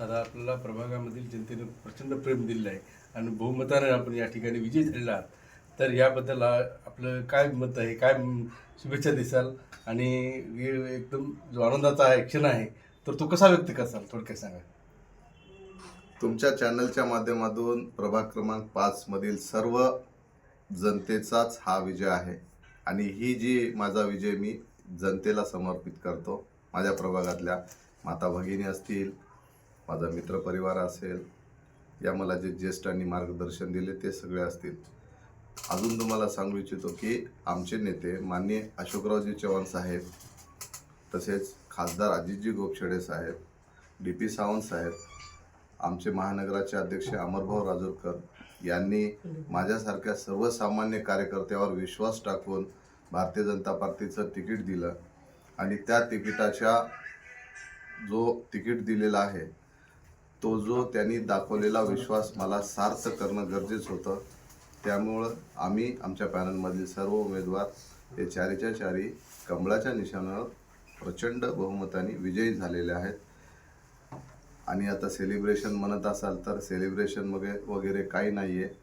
दादा आपल्याला प्रभागामधील जनतेने प्रचंड प्रेम दिलेलं आहे आणि बहुमताने आपण या ठिकाणी विजयी झालेला आहात. तर याबद्दल आपलं काय मत आहे? काय शुभेच्छा दिसाल? आणि एकदम जो आनंदाचा ॲक्शन आहे तर तो कसा व्यक्त करसाल? थोडक्यात सांगा. तुमच्या चॅनलच्या माध्यमातून प्रभाग क्रमांक पाचमधील सर्व जनतेचाच हा विजय आहे. आणि ही जी माझा विजय मी जनतेला समर्पित करतो माझ्या प्रभागातल्या माता भगिनी असतील माझा मित्रपरिवार असेल या मला जे ज्येष्ठांनी मार्गदर्शन दिले ते सगळे असतील. अजून तुम्हाला सांगू इच्छितो की आमचे नेते माननीय अशोकरावजी चव्हाण साहेब तसेच खासदार अजितजी गोपछडे साहेब डी पी सावंत साहेब आमचे महानगराचे अध्यक्ष अमरभाऊ राजूरकर यांनी माझ्यासारख्या सर्वसामान्य कार्यकर्त्यावर विश्वास टाकून भारतीय जनता पार्टीचं तिकीट दिलं. आणि त्या तिकिटाच्या जो तिकीट दिलेला आहे तो जो त्यांनी दाखवलेला विश्वास मला सार्थ करणं गरजेचं होतं त्यामुळं आम्ही आमच्या पॅनलमधील सर्व उमेदवार हे चारीच्या चारी कमळाच्या निशाणावर प्रचंड बहुमताने विजयी झालेले आहेत. आणि आता सेलिब्रेशन म्हणत असाल तर सेलिब्रेशन वगैरे वगैरे काही नाही आहे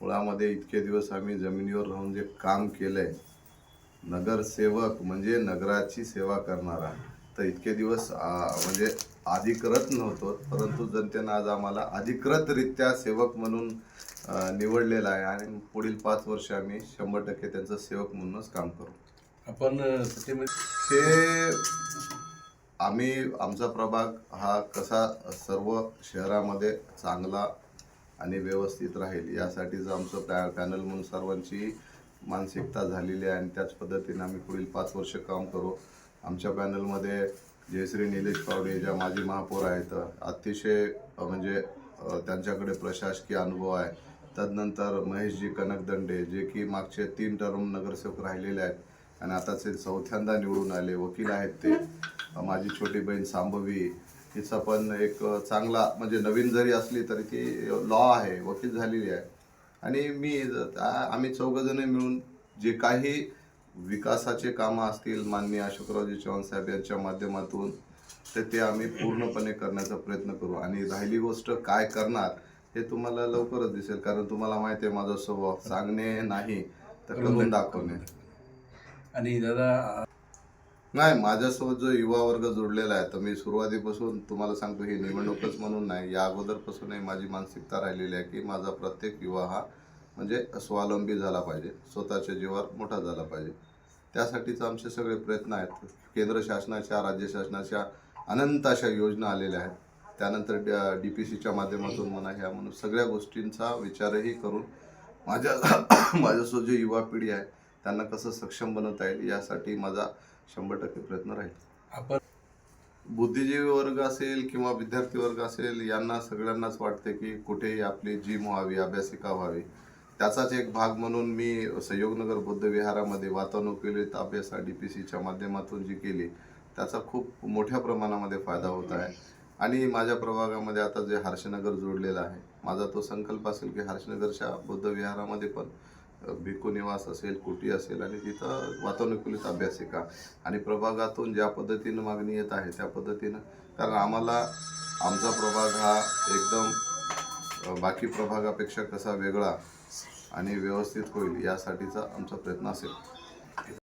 मुळामध्ये इतके दिवस आम्ही जमिनीवर राहून जे काम केलं आहे नगरसेवक म्हणजे नगराची सेवा करणारा तर इतके दिवस म्हणजे अधिकृत नव्हतो परंतु जनतेनं आज आम्हाला अधिकृतरित्या सेवक म्हणून निवडलेला आहे आणि पुढील पाच वर्ष आम्ही शंभर टक्के त्यांचं सेवक म्हणूनच काम करू. आपण हे आम्ही आमचा प्रभाग हा कसा सर्व शहरामध्ये चांगला आणि व्यवस्थित राहील यासाठीच आमचं पॅ पॅनल म्हणून सर्वांची मानसिकता झालेली आहे आणि त्याच पद्धतीने आम्ही पुढील पाच वर्ष काम करू. आमच्या पॅनलमध्ये जयश्री निलेश पावडे ज्या माजी महापौर आहेत अतिशय म्हणजे त्यांच्याकडे प्रशासकीय अनुभव आहे. तदनंतर महेशजी कनकदंडे जे की मागचे तीन टर्म नगरसेवक राहिलेले आहेत आणि आताचे चौथ्यांदा निवडून आले वकील आहेत ते. माझी छोटी बहीण सांभवी हिचा पण एक चांगला म्हणजे नवीन जरी असली तरी ती लॉ आहे वकील झालेली आहे. आणि मी आम्ही चौघजण मिळून जे काही विकासाचे कामं असतील माननीय अशोकरावजी चव्हाण साहेब यांच्या माध्यमातून तर ते आम्ही पूर्णपणे करण्याचा प्रयत्न करू. आणि राहिली गोष्ट काय करणार हे तुम्हाला लवकरच दिसेल कारण तुम्हाला माहिती आहे माझा स्वभाव. सांगणे नाही तर करून दाखवणे. आणि दादा नाही माझ्यासोबत जो युवा वर्ग जोडलेला आहे तर मी सुरुवातीपासून तुम्हाला सांगतो ही निवडणूकच म्हणून नाही या अगोदरपासूनही माझी मानसिकता राहिलेली आहे की माझा प्रत्येक युवा हा म्हणजे स्वावलंबी झाला पाहिजे स्वतःच्या जीवावर मोठा झाला पाहिजे. त्यासाठीच आमचे सगळे प्रयत्न आहेत. केंद्र शासनाच्या राज्य शासनाच्या अनंत अशा योजना आलेल्या आहेत. त्यानंतर डी पी सीच्या माध्यमातून म्हणा ह्या म्हणून सगळ्या गोष्टींचा विचारही करून माझ्या माझ्यासोबत जी युवा पिढी आहे त्यांना कसं सक्षम बनवता येईल यासाठी माझा शंभर टक्के प्रयत्न राहील. आपण बुद्धिजीवी वर्ग असेल किंवा विद्यार्थी वर्ग असेल यांना सगळ्यांनाच वाटते की कुठेही आपली जिम व्हावी अभ्यासिका व्हावी त्याचाच एक भाग म्हणून मी संयोगनगर बुद्ध विहारामध्ये वातानुकूलित अभ्यास डी पी सीच्या माध्यमातून जी केली त्याचा खूप मोठ्या प्रमाणामध्ये फायदा होत आहे. आणि माझ्या प्रभागामध्ये आता जे हर्षनगर जोडलेला आहे माझा तो संकल्प असेल की हर्षनगरच्या बुद्ध विहारामध्ये पण भिकू निवास असेल कुटी असेल आणि तिथं वातानुकूलित अभ्यासिका आणि प्रभागातून ज्या पद्धतीनं मागणी येत आहे त्या पद्धतीनं कारण आम्हाला आमचा प्रभाग हा एकदम बाकी प्रभागापेक्षा कसा वेगळा आणि व्यवस्थित होईल यासाठीचा आमचा प्रयत्न असेल.